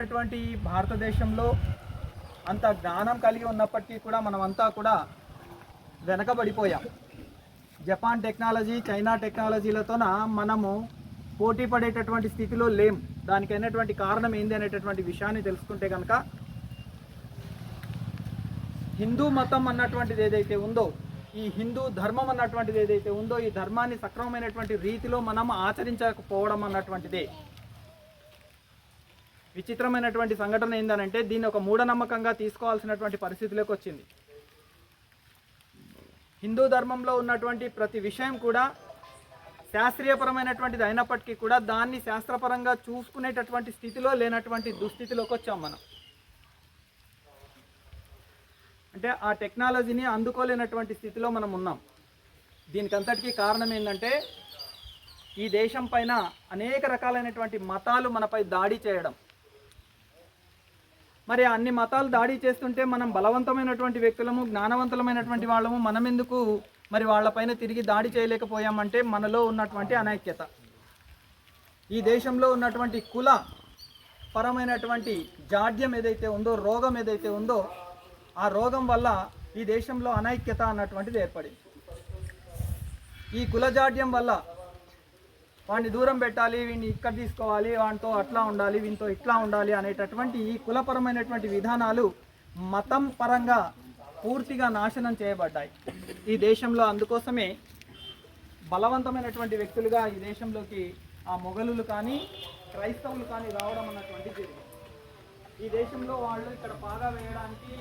ఉన్నటువంటి భారతదేశంలో అంత జ్ఞానం కలిగి ఉన్నప్పటికీ కూడా మనమంతా కూడా వెనకబడిపోయాం. జపాన్ టెక్నాలజీ చైనా టెక్నాలజీలతోన మనము పోటీ పడేటటువంటి స్థితిలో లేం. దానికి అయినటువంటి కారణం ఏంది అనేటటువంటి విషయాన్ని తెలుసుకుంటే కనుక హిందూ మతం అన్నటువంటిది ఏదైతే ఉందో ఈ హిందూ ధర్మం అన్నటువంటిది ఏదైతే ఉందో ఈ ధర్మాన్ని సక్రమమైనటువంటి రీతిలో మనం ఆచరించకపోవడం అన్నటువంటిదే. విచిత్రమైనటువంటి సంఘటన ఏందనంటే దీన్ని ఒక మూఢనమ్మకంగా తీసుకోవాల్సినటువంటి పరిస్థితిలోకి వచ్చింది. హిందూ ధర్మంలో ఉన్నటువంటి ప్రతి విషయం కూడా శాస్త్రీయపరమైనటువంటిది అయినప్పటికీ కూడా దాన్ని శాస్త్రపరంగా చూసుకునేటటువంటి స్థితిలో లేనటువంటి దుస్థితిలోకి వచ్చాం మనం. అంటే ఆ టెక్నాలజీని అందుకోలేనటువంటి స్థితిలో మనం ఉన్నాం. దీనికి అంతటికీ కారణం ఏంటంటే ఈ దేశం పైన అనేక రకాలైనటువంటి మతాలు మనపై దాడి చేయడం. మరి అన్ని మతాలు దాడి చేస్తుంటే మనం బలవంతమైనటువంటి వ్యక్తులము జ్ఞానవంతులమైనటువంటి వాళ్ళము మనం ఎందుకు మరి వాళ్ళపైన తిరిగి దాడి చేయలేకపోయామంటే మనలో ఉన్నటువంటి అనైక్యత ఈ దేశంలో ఉన్నటువంటి కుల పరమైనటువంటి జాడ్యం ఏదైతే ఉందో రోగం ఏదైతే ఉందో ఆ రోగం వల్ల ఈ దేశంలో అనైక్యత అన్నటువంటిది ఏర్పడింది. ఈ కుల జాడ్యం వల్ల వాడిని దూరం పెట్టాలి వీడిని ఇక్కడ తీసుకోవాలి వాడితో అట్లా ఉండాలి వీనితో ఇట్లా ఉండాలి అనేటటువంటి ఈ కులపరమైనటువంటి విధానాలు మతం పరంగా పూర్తిగా నాశనం చేయబడ్డాయి. ఈ దేశంలో అందుకోసమే బలవంతమైనటువంటి వ్యక్తులుగా ఈ దేశంలోకి ఆ మొఘలులు కానీ క్రైస్తవులు కానీ రావడం అన్నటువంటి జరిగింది. ఈ దేశంలో వాళ్ళు ఇక్కడ బాగా వేయడానికి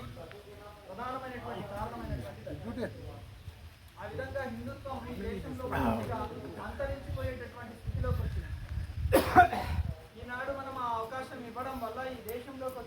ప్రధానమైనటువంటి కారణమైనటువంటి ఆ విధంగా హిందుత్వం ఈ దేశంలో ఈనాడు మనం ఆ అవకాశం ఇవ్వడం వల్ల ఈ దేశంలోకి